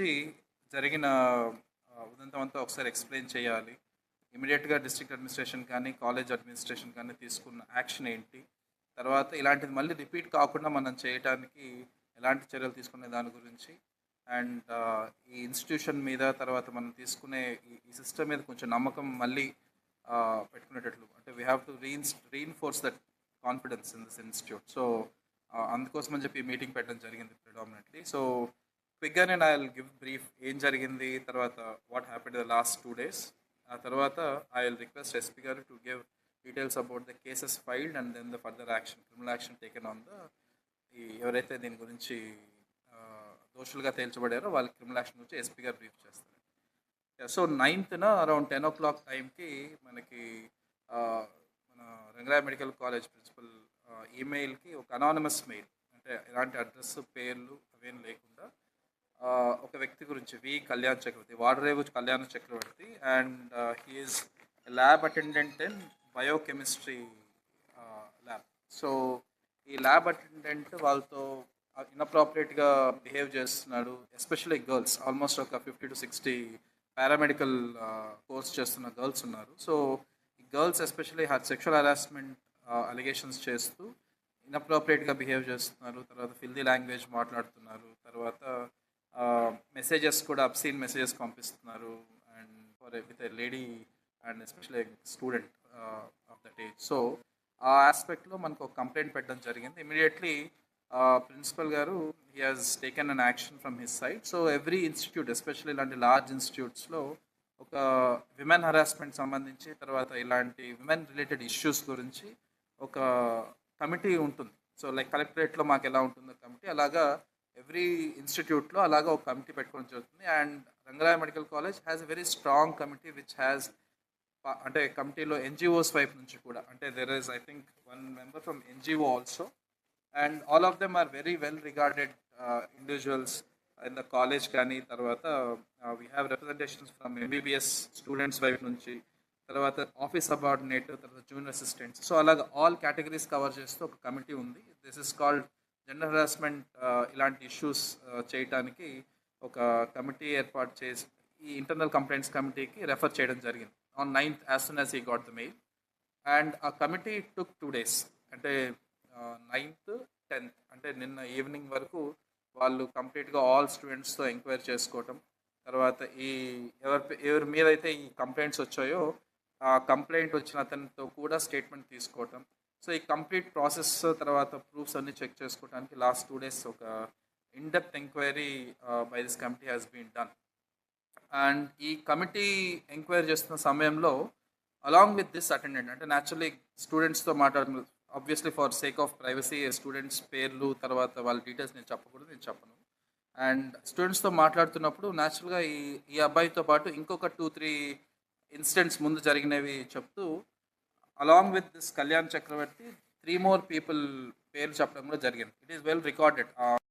వచ్చి జరిగిన ఉదంతం అంతా ఒకసారి ఎక్స్ప్లెయిన్ చేయాలి. ఇమీడియట్గా డిస్ట్రిక్ట్ అడ్మినిస్ట్రేషన్ కానీ కాలేజ్ అడ్మినిస్ట్రేషన్ కానీ తీసుకున్న యాక్షన్ ఏంటి? తర్వాత ఇలాంటిది మళ్ళీ రిపీట్ కాకుండా మనం చేయడానికి ఎలాంటి చర్యలు తీసుకునే దాని గురించి. అండ్ ఈ ఇన్స్టిట్యూషన్ మీద తర్వాత మనం తీసుకునే ఈ- సిస్టమ్ మీద కొంచెం నమ్మకం మళ్ళీ పెట్టుకునేటట్లు. అంటే we have to rein reinforce that confidence in this institute so అందుకోసం అని చెప్పి మీటింగ్ పెట్టడం జరిగింది ప్రిడామినెంట్లీ సో క్విక్గా నేను ఐ విల్ గివ్ బ్రీఫ్ ఏం జరిగింది తర్వాత what happened the last two days ఆ తర్వాత ఐ విల్ రిక్వెస్ట్ ఎస్పీ గారు to give details about the cases filed and then the further action criminal action taken on the ఎవరైతే దీని గురించి దోషులుగా తేల్చబడారో వాళ్ళ క్రిమినల్ యాక్షన్ గురించి ఎస్పీ గారు బ్రీఫ్ చేస్తారు. So నైన్త్న around ten o'clock టైంకి మనకి మన రంగరాయ మెడికల్ కాలేజ్ ప్రిన్సిపల్ ఈమెయిల్కి ఒక అనానమస్ మెయిల్ అంటే ఎలాంటి అడ్రస్ పేర్లు అవేం లేకుండా ఒక వ్యక్తి గురించి వి Kalyan Chakravarthy Vadarevu Kalyana Chakravarthy and he is lab attendant in biochemistry lab so ఈ ల్యాబ్ అటెండెంట్ వాళ్ళతో ఇన్అప్రాపరేట్గా బిహేవ్ చేస్తున్నాడు ఎస్పెషల్లీ గర్ల్స్ ఆల్మోస్ట్ ఒక fifty to sixty paramedical course చేస్తున్న గర్ల్స్ ఉన్నారు. సో ఈ girls especially sexual harassment allegations చేస్తూ ఇన్అప్రాపరేట్గా బిహేవ్ చేస్తున్నారు. తర్వాత ఫిల్దీ లాంగ్వేజ్ మాట్లాడుతున్నారు. తర్వాత మెసేజెస్ కూడా అప్సీన్ మెసేజెస్ పంపిస్తున్నారు. And for with a lady and especially student of that age so ఆ ఆస్పెక్ట్లో మనకు ఒక కంప్లైంట్ పెట్టడం జరిగింది. ఇమీడియట్లీ ప్రిన్సిపల్ గారు he has taken an action from his side so every institute especially ఇలాంటి లార్జ్ ఇన్స్టిట్యూట్స్లో ఒక విమెన్ హరాస్మెంట్ సంబంధించి తర్వాత ఇలాంటి విమెన్ రిలేటెడ్ ఇష్యూస్ గురించి ఒక కమిటీ ఉంటుంది. సో లైక్ కలెక్టరేట్లో మాకు ఎలా ఉంటుందో కమిటీ అలాగా ఎవ్రీ ఇన్స్టిట్యూట్లో అలాగా ఒక కమిటీ పెట్టుకోవడం జరుగుతుంది. And Rangaraya medical college has a very strong committee which has అంటే కమిటీలో ఎన్జిఓస్ వైపు నుంచి కూడా అంటే there is I think one member from NGO also and all of them are very well regarded individuals in the college కానీ తర్వాత we have representations from MBBS students వైపు నుంచి తర్వాత ఆఫీస్ సబార్డినేట్ తర్వాత జూనియర్ అసిస్టెంట్స్ సో అలాగ all categories cover చేస్తూ ఒక committee ఉంది. This is called gender harassment ఇలాంటి ఇష్యూస్ చేయటానికి ఒక కమిటీ ఏర్పాటు చేసి ఈ ఇంటర్నల్ కంప్లైంట్స్ కమిటీకి రెఫర్ చేయడం జరిగింది. On ninth as soon as he got the mail and ఆ కమిటీ టుక్ టూ డేస్ అంటే నైన్త్ టెన్త్ అంటే నిన్న ఈవినింగ్ వరకు వాళ్ళు కంప్లీట్గా ఆల్ స్టూడెంట్స్తో ఎంక్వైరీ చేసుకోవటం. తర్వాత ఈ ఎవరి ఎవరి మీద అయితే ఈ కంప్లైంట్స్ వచ్చాయో ఆ కంప్లైంట్ వచ్చిన అతనితో కూడా స్టేట్మెంట్ తీసుకోవటం. సో ఈ కంప్లీట్ ప్రాసెస్ తర్వాత ప్రూఫ్స్ అన్ని చెక్ చేసుకోవడానికి లాస్ట్ టూ డేస్ ఒక in depth enquiry by this committee has been done and ఈ కమిటీ ఎంక్వైరీ చేస్తున్న సమయంలో అలాంగ్ విత్ దిస్ అటెండెంట్ అంటే న్యాచురలీ స్టూడెంట్స్తో మాట్లాడుతున్న obviously for sake of privacy students పేర్లు తర్వాత వాళ్ళ డీటెయిల్స్ నేను చెప్పకూడదు నేను చెప్పను. అండ్ స్టూడెంట్స్తో మాట్లాడుతున్నప్పుడు న్యాచురల్గా ఈ ఈ అబ్బాయితో పాటు ఇంకొక టూ త్రీ ఇన్సిడెంట్స్ ముందు జరిగినవి చెప్తూ along with this Kalyan Chakravarthi three more people పేర్లు చెప్పడం కూడా జరిగింది ఇట్ ఈస్ వెల్ రికార్డెడ్